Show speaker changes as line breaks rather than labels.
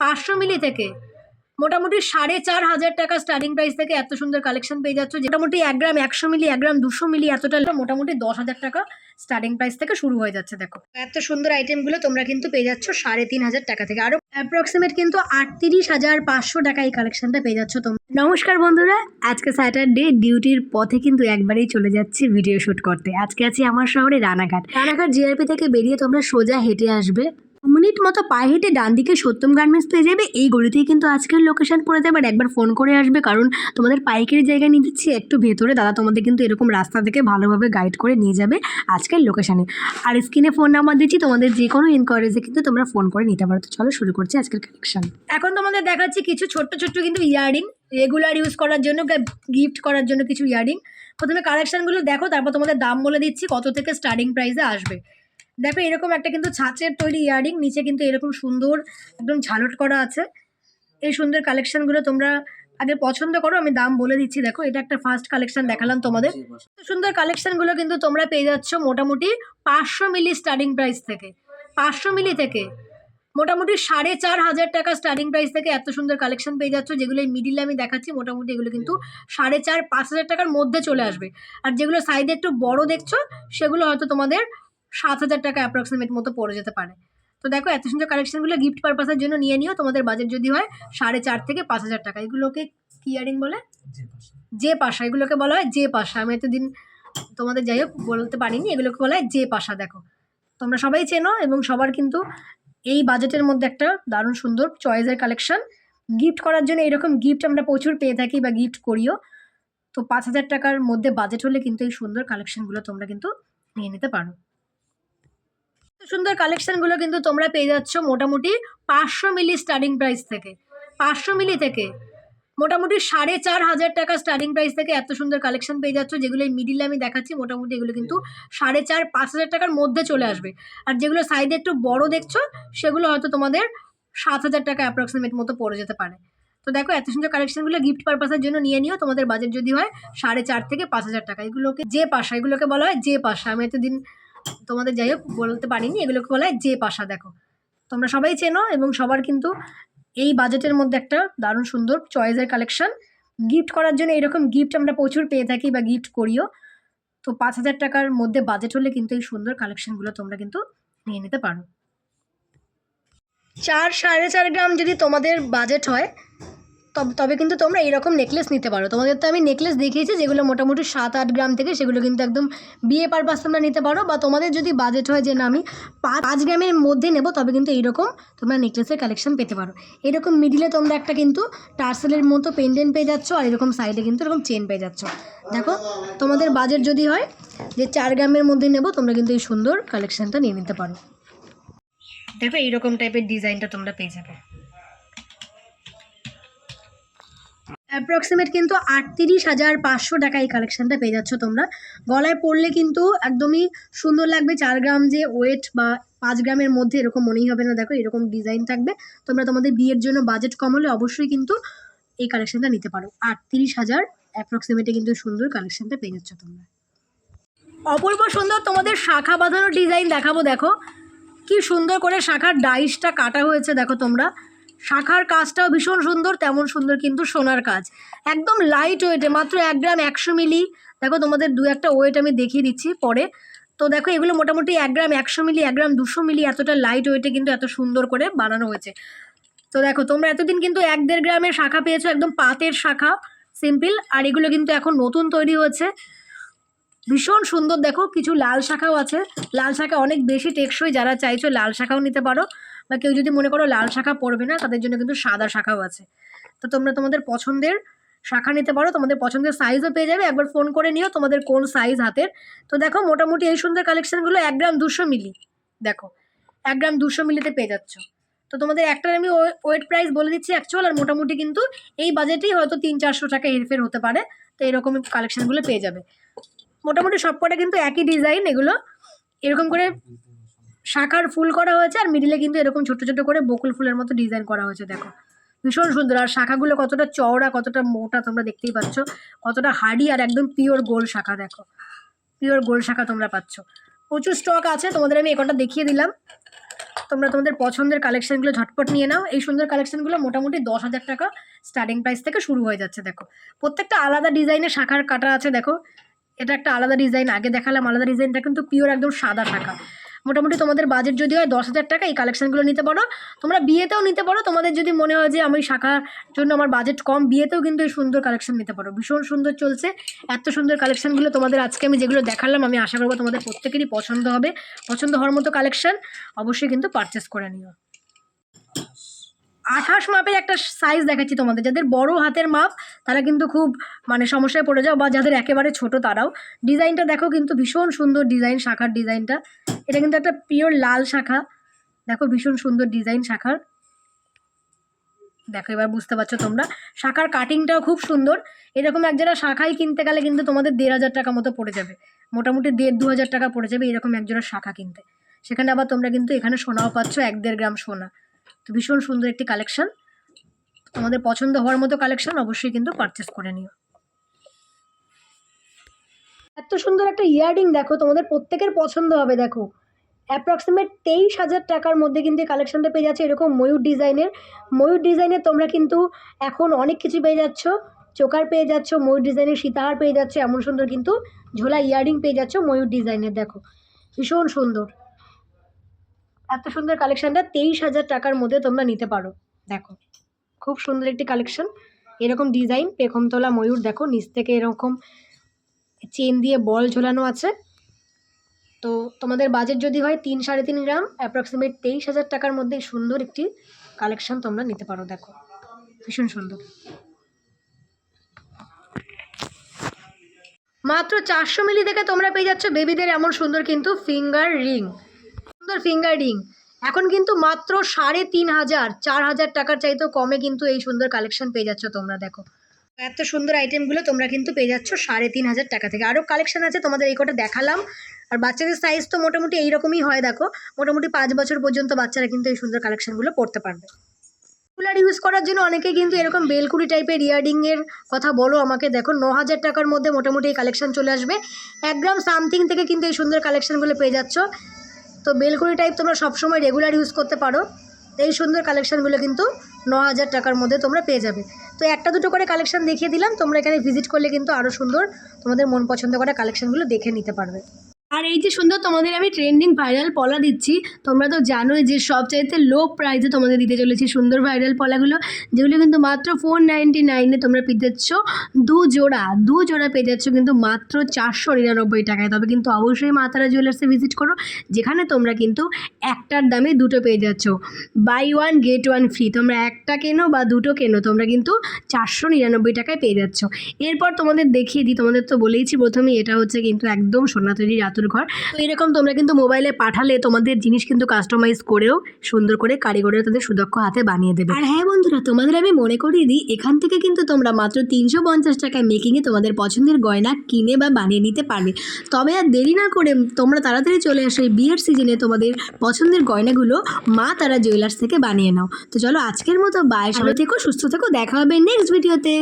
পাঁচশো মিলি থেকে। মোটামুটি সাড়ে চার হাজার টাকা স্টার্টিং প্রাইস থেকে এত সুন্দর কালেকশন পেয়ে যাচ্ছ। মোটামুটি এক গ্রাম একশো মিলি, এক গ্রাম দুশো মিলি, এতটা মোটামুটি দশ হাজার টাকা স্টার্টিং প্রাইস থেকে শুরু হয়ে যাচ্ছে, দেখো। এত সুন্দর আইটেমগুলো তোমরা কিন্তু পেয়ে যাচ্ছ সাড়ে তিন হাজার টাকা থেকে। আরও অ্যাপ্রক্সিমেট কিন্তু আটত্রিশ হাজার পাঁচশো টাকা এই কালেকশনটা পেয়ে যাচ্ছ তোমরা। নমস্কার বন্ধুরা, আজকে স্যাটারডে ডিউটির পথে কিন্তু একবারেই চলে যাচ্ছি ভিডিও শুট করতে। আজকে আছি আমার শহরে রানাঘাট। রানাঘাট জিআরপি থেকে বেরিয়ে তোমরা সোজা হেঁটে আসবে। মিনিট মতো পায়ে হেঁটে ডান দিকে সত্যম গার্মেন্টস পেয়ে যাবে। এই গলিতেই কিন্তু আজকের লোকেশন পড়ে যাবে। আর একবার ফোন করে আসবে, কারণ তোমাদের পাইকারি জায়গায় নিয়ে দিচ্ছি। একটু ভেতরে দাদা তোমাদের কিন্তু এরকম রাস্তা থেকে ভালোভাবে গাইড করে নিয়ে যাবে আজকের লোকেশানে আর স্ক্রিনে ফোন নাম্বার দিচ্ছি, তোমাদের যে কোনো ইনকোয়ারিজে কিন্তু তোমরা ফোন করে নিতে পারো। তো চলো শুরু করছি আজকের কালেকশন এখন তোমাদের দেখাচ্ছি কিছু ছোট্ট ছোট্ট কিন্তু ইয়ারিং রেগুলার ইউজ করার জন্য গিফট করার জন্য কিছু ইয়ারিং প্রথমে কালেকশনগুলো দেখো, তারপর তোমাদের দাম বলে দিচ্ছি, কত থেকে স্টার্টিং প্রাইসে আসবে। দেখো এরকম একটা কিন্তু ছাঁচের তৈরি ইয়ারিং নিচে কিন্তু এরকম সুন্দর একদম ঝালট করা আছে। এই সুন্দর কালেকশনগুলো তোমরা আগে পছন্দ করো আমি দাম বলে দিচ্ছি। দেখো এটা একটা ফার্স্ট কালেকশন দেখালাম তোমাদের। সুন্দর কালেকশনগুলো কিন্তু তোমরা পেয়ে যাচ্ছ মোটামুটি পাঁচশো মিলি স্টার্টিং প্রাইস থেকে। পাঁচশো মিলি থেকে। মোটামুটি সাড়ে চার হাজার টাকা স্টার্টিং প্রাইস থেকে এত সুন্দর কালেকশন পেয়ে যাচ্ছ। যেগুলো মিডিলে আমি দেখাচ্ছি মোটামুটি এগুলো কিন্তু সাড়ে চার পাঁচ হাজার টাকার মধ্যে চলে আসবে। আর যেগুলো সাইডে একটু বড় দেখছ সেগুলো হয়তো তোমাদের সাত হাজার টাকা অ্যাপ্রক্সিমেট মতো পড়ে যেতে পারে। তো দেখো এত সুন্দর কালেকশনগুলো গিফট পারপাসের জন্য নিয়ে নিও। তোমাদের বাজেট যদি হয় সাড়ে চার থেকে পাঁচ হাজার টাকা। এগুলোকে কি ইয়ারিং বলে? যে পাশা। এগুলোকে বলা হয় যে পাশা। আমি এতদিন তোমাদের যাই হোক বলতে পারিনি। এগুলোকে বলা হয় যে পাশা দেখো। তোমরা সবাই চেনো এবং সবার কিন্তু এই বাজেটের মধ্যে একটা দারুণ সুন্দর চয়েসের কালেকশন গিফট করার জন্য এরকম গিফট আমরা প্রচুর পেয়ে থাকি বা গিফট করিও। তো পাঁচ হাজার টাকার মধ্যে বাজেট হলে কিন্তু এই সুন্দর কালেকশনগুলো তোমরা কিন্তু নিয়ে নিতে পারো। সুন্দর কালেকশনগুলো কিন্তু তোমরা পেয়ে যাচ্ছ মোটামুটি পাঁচশো মিলি স্টার্টিং প্রাইস থেকে। পাঁচশো মিলি থেকে মোটামুটি সাড়ে চার হাজার টাকা স্টার্টিং প্রাইস থেকে এত সুন্দর কালেকশন পেয়ে যাচ্ছ, যেগুলো মিডিলে আমি দেখাচ্ছি, মোটামুটি এগুলো কিন্তু সাড়ে চার, পাঁচ হাজার টাকার মধ্যে চলে আসবে। আর যেগুলো সাইডে একটু বড় দেখছ, সেগুলো হয়তো তোমাদের সাত হাজার টাকা অ্যাপ্রক্সিমেট মতো পড়ে যেতে পারে। তো দেখো, এত সুন্দর কালেকশনগুলো গিফট পারপাসের জন্য নিয়ে নিও, তোমাদের বাজেট যদি হয় সাড়ে চার থেকে পাঁচ হাজার টাকা। এগুলোকে যে পাশা, এগুলোকে বলা হয় যে পাশা। আমি এতদিন তোমাদের যাই হোক বলতে পারিনি, এগুলোকে বলা হয় যে পাশা, দেখো। তোমরা সবাই চেনো এবং সবার কিন্তু এই বাজেটের মধ্যে একটা দারুণ সুন্দর চয়েসের কালেকশন গিফট করার জন্য এরকম গিফট আমরা প্রচুর পেয়ে থাকি বা গিফট করিও। তো পাঁচ হাজার টাকার মধ্যে বাজেট হলে কিন্তু এই সুন্দর কালেকশনগুলো তোমরা কিন্তু নিয়ে নিতে পারো। চার, সাড়ে চার গ্রাম যদি তোমাদের বাজেট হয় তবে কিন্তু তোমরা এরকম নেকলেস নিতে পারো। তোমাদের তো আমি নেকলেস দেখিয়েছি, যেগুলো মোটামুটি সাত আট গ্রাম থেকে সেগুলো কিন্তু একদম বিয়ে পারপাস তোমরা নিতে পারো। বা তোমাদের যদি বাজেট হয় যে না, আমি পাঁচ গ্রামের মধ্যে নেব, তবে কিন্তু এইরকম তোমরা নেকলেসের কালেকশন পেতে পারো। এরকম মিডিলে তোমরা একটা কিন্তু টার্সেলের মতো পেন্ডেন্ট পেয়ে যাচ্ছ, আর এরকম সাইডে কিন্তু এরকম চেন পেয়ে যাচ্ছ। দেখো, তোমাদের বাজেট যদি হয় যে চার গ্রামের মধ্যে নেব, তোমরা কিন্তু এই সুন্দর কালেকশনটা নিয়ে নিতে পারো। দেখো, এইরকম টাইপের ডিজাইনটা তোমরা পেয়ে যাবে। অ্যাপ্রক্সিমেট কিন্তু আটত্রিশ হাজার পাঁচশো টাকা এই কালেকশনটা পেয়ে যাচ্ছ তোমরা। গলায় পরলে কিন্তু একদমই সুন্দর লাগবে। চার গ্রাম যে ওয়েট বা পাঁচ গ্রামের মধ্যে এরকম মনেই হবে না। দেখো, এরকম ডিজাইন থাকবে। তোমরা তোমাদের বিয়ের জন্য বাজেট কম হলে অবশ্যই কিন্তু এই কালেকশনটা নিতে পারো। আটত্রিশ হাজার অ্যাপ্রক্সিমেটে কিন্তু সুন্দর কালেকশনটা পেয়ে যাচ্ছ তোমরা। অপূর্ব সুন্দর তোমাদের শাখা বাঁধানো ডিজাইন দেখাবো, দেখো। কি সুন্দর করে শাখার ডাইসটা কাটা হয়েছে, দেখো তোমরা। শাখার কাজটাও ভীষণ সুন্দর, তেমন সুন্দর কিন্তু সোনার কাজ। একদম লাইট ওয়েটে মাত্র এক গ্রাম একশো মিলি। দেখো তোমাদের দু একটা ওয়েট আমি দেখিয়ে দিচ্ছি পরে। তো দেখো এগুলো মোটামুটি এক গ্রাম একশো মিলি, এক গ্রাম দুশো মিলি এতটা লাইট ওয়েটে কিন্তু এত সুন্দর করে বানানো হয়েছে। তো দেখো তোমরা এতদিন কিন্তু এক দেড় গ্রামের শাখা পেয়েছ, একদম পাতের শাখা সিম্পল আর এগুলো কিন্তু এখন নতুন তৈরি হয়েছে। ভীষণ সুন্দর। দেখো কিছু লাল শাখাও আছে। লাল শাখা অনেক বেশি টেকসই যারা চাইছো লাল শাখাও নিতে পারো। বা কেউ যদি মনে করো লাল শাখা পড়বে না, তাদের জন্য কিন্তু সাদা শাখাও আছে। তো তোমরা তোমাদের পছন্দের শাখা নিতে পারো। তোমাদের পছন্দের সাইজও পেয়ে যাবে। একবার ফোন করে নিও তোমাদের কোন সাইজ হাতের। তো দেখো মোটামুটি এই সুন্দর কালেকশনগুলো এক গ্রাম দুশো মিলি। দেখো, এক গ্রাম দুশো মিলিতে পেয়ে যাচ্ছ। তো তোমাদের একটার আমি ওয়েট প্রাইস বলে দিচ্ছি অ্যাকচুয়াল আর মোটামুটি কিন্তু এই বাজেটেই হয়তো তিন চারশো টাকা হেরফের হতে পারে। তো এরকম কালেকশনগুলো পেয়ে যাবে। মোটামুটি সবকটা কিন্তু একই ডিজাইন এগুলো এরকম করে শাখার ফুল করা হয়েছে আর মিডিলে কিন্তু এরকম ছোট ছোট করে বকুল ফুলের মতো ডিজাইন করা হয়েছে, দেখো। ভীষণ সুন্দর, আর শাখাগুলো কতটা চওড়া, কতটা মোটা তোমরা দেখতেই পাচ্ছ। কতটা হার্ডি আর একদম পিওর গোল শাখা, দেখো। পিওর গোল শাখা তোমরা পাচ্ছ। প্রচুর স্টক আছে, তোমাদের আমি একটা দেখিয়ে দিলাম। তোমরা তোমাদের পছন্দের কালেকশনগুলো ঝটপট নিয়ে নাও। এই সুন্দর কালেকশনগুলো মোটামুটি দশ হাজার টাকা স্টার্টিং প্রাইস থেকে শুরু হয়ে যাচ্ছে, দেখো। প্রত্যেকটা আলাদা ডিজাইনের শাখার কাটা আছে, দেখো। এটা একটা আলাদা ডিজাইন আগে দেখালাম আলাদা ডিজাইনটা কিন্তু পিওর একদম সাদা শাখা। মোটামুটি তোমাদের বাজেট যদি হয় দশ হাজার টাকা, এই কালেকশনগুলো নিতে পারো। তোমরা বিয়েতেও নিতে পারো। তোমাদের যদি মনে হয় যে আমি শাখার জন্য আমার বাজেট কম, বিয়েতেও কিন্তু এই সুন্দর কালেকশন নিতে পারো। ভীষণ সুন্দর চলছে। এত সুন্দর কালেকশনগুলো তোমাদের আজকে আমি যেগুলো দেখালাম, আমি আশা করব তোমাদের প্রত্যেকেরই পছন্দ হবে। পছন্দ হওয়ার মতো কালেকশন অবশ্যই কিন্তু পারচেস করে নিও। আঠাশ মাপের একটা সাইজ দেখাচ্ছি তোমাদের। যাদের বড় হাতের মাপ, তারা কিন্তু খুব মানে সমস্যায় পড়ে যাও, বা যাদের একেবারে ছোট, তারাও। ডিজাইনটা দেখো কিন্তু ভীষণ সুন্দর ডিজাইন, শাখার ডিজাইনটা। এটা কিন্তু একটা পিওর লাল শাখা। দেখো, ভীষণ সুন্দর ডিজাইন শাখার। দেখো, এবার বুঝতে পারছ তোমরা। শাখার কাটিংটাও খুব সুন্দর। এরকম এক জোড়া শাখাই কিনতে গেলে কিন্তু তোমাদের দেড় হাজার টাকা মতো পড়ে যাবে। মোটামুটি দেড়, দু হাজার টাকা পড়ে যাবে এরকম এক জোড়া শাখা কিনতে। সেখানে আবার তোমরা কিন্তু এখানে সোনাও পাচ্ছ, এক দেড় গ্রাম সোনা। তো ভীষণ সুন্দর একটি কালেকশন তোমাদের পছন্দ হওয়ার মতো কালেকশন অবশ্যই কিন্তু পারচেস করে নিও। এত সুন্দর একটা ইয়াররিং দেখো, তোমাদের প্রত্যেকের পছন্দ হবে দেখো। অ্যাপ্রক্সিমেট তেইশ হাজার টাকার মধ্যে কিন্তু কালেকশনটা পেয়ে যাচ্ছে। এরকম ময়ূর ডিজাইনের। ময়ূর ডিজাইনের তোমরা কিন্তু এখন অনেক কিছু পেয়ে যাচ্ছ। চোকার পেয়ে যাচ্ছ, ময়ূর ডিজাইনের সীতাহার পেয়ে যাচ্ছ, এমন সুন্দর কিন্তু ঝোলা ইয়াররিং পেয়ে যাচ্ছ ময়ূর ডিজাইনের দেখো। ভীষণ সুন্দর। এত সুন্দর কালেকশনটা তেইশ হাজার টাকার মধ্যে তোমরা নিতে পারো। দেখো, খুব সুন্দর একটি কালেকশন এরকম ডিজাইন পেখমতলা, ময়ূর, দেখো, নিচ থেকে এরকম চেন দিয়ে বল ঝোলানো আছে। তো তোমাদের বাজেট যদি হয় তিন, সাড়ে তিন গ্রাম অ্যাপ্রক্সিমেট তেইশ হাজার টাকার মধ্যে সুন্দর একটি কালেকশন তোমরা নিতে পারো, দেখো। ভীষণ সুন্দর। মাত্র চারশো মিলি থেকে তোমরা পেয়ে যাচ্ছ বেবিদের এমন সুন্দর কিন্তু ফিঙ্গার রিং সুন্দর ফিঙ্গার। রিং এখন কিন্তু মাত্র সাড়ে তিন হাজার, চার হাজার টাকার চাইতেও কমে কিন্তু এই সুন্দর কালেকশন পেয়ে যাচ্ছ তোমরা, দেখো। এত সুন্দর আইটেমগুলো তোমরা কিন্তু পেয়ে যাচ্ছ সাড়ে তিন হাজার টাকা থেকে। আরও কালেকশন আছে, তোমাদের এই কটা দেখালাম। আর বাচ্চাদের সাইজ তো মোটামুটি এইরকমই হয়, দেখো। মোটামুটি পাঁচ বছর পর্যন্ত বাচ্চারা কিন্তু এই সুন্দর কালেকশনগুলো পড়তে পারবে। রেগুলার ইউজ করার জন্য অনেকে কিন্তু এরকম বেলকুড়ি টাইপের ইয়ারডিংয়ের কথা বলো আমাকে। দেখো, ন হাজার টাকার মধ্যে মোটামুটি এই কালেকশন চলে আসবে। এক গ্রাম সামথিং থেকে কিন্তু এই সুন্দর কালেকশনগুলো পেয়ে যাচ্ছ। তো বেলকুড়ি টাইপ তোমরা সবসময় রেগুলার ইউজ করতে পারো। এই সুন্দর কালেকশানগুলো কিন্তু ন হাজার টাকার মধ্যে তোমরা পেয়ে যাবে। তো একটা দুটো করে কালেকশান দেখিয়ে দিলাম, তোমরা এখানে ভিজিট করলে কিন্তু আরও সুন্দর তোমাদের মন পছন্দ করা কালেকশানগুলো দেখে নিতে পারবে। আর এই যে সুন্দর তোমাদের আমি ট্রেন্ডিং ভাইরাল পলা দিচ্ছি। তোমরা তো জানোই যে সবচাইতে লো প্রাইসে তোমাদের দিতে চলেছি সুন্দর ভাইরাল পলাগুলো, যেগুলো কিন্তু মাত্র ফোর নাইনটি নাইনে তোমরা পেয়ে যাচ্ছ। দু জোড়া দু জোড়া পেয়ে যাচ্ছ কিন্তু মাত্র চারশো নিরানব্বই টাকায়। তবে কিন্তু অবশ্যই মাতারা জুয়েলার্সে ভিজিট করো, যেখানে তোমরা কিন্তু একটার দামে দুটো পেয়ে যাচ্ছ। Buy one get one free তোমরা একটা কেনো বা দুটো কেনো, তোমরা কিন্তু চারশো নিরানব্বই টাকায় পেয়ে যাচ্ছ। এরপর তোমাদের দেখিয়ে দিই, তোমাদের তো বলেইছি প্রথমেই, এটা হচ্ছে কিন্তু একদম সোনা তৈরির আতুর ঘর। তো এরকম তোমরা কিন্তু মোবাইলে পাঠালে তোমাদের জিনিস কিন্তু কাস্টমাইজ করেও সুন্দর করে কারিগরের তাদের সুদক্ষ হাতে বানিয়ে দেবে। আর হ্যাঁ বন্ধুরা, তোমাদের আমি মনে করিয়ে দিই, এখান থেকে কিন্তু তোমরা মাত্র তিনশো পঞ্চাশ টাকায় মেকিংয়ে তোমাদের পছন্দের গয়না কিনে বা বানিয়ে নিতে পারবে। তবে আর দেরি না করে তোমরা তাড়াতাড়ি চলে আসো এই বিয়ের সিজনে তোমাদের পছন্দের গয়নাগুলো মা তারা জুয়েলার্স থেকে বানিয়ে নাও। তো চলো আজকের মতো বাই সবাই থেকো, সুস্থ থেকো, দেখা হবে নেক্সট ভিডিওতে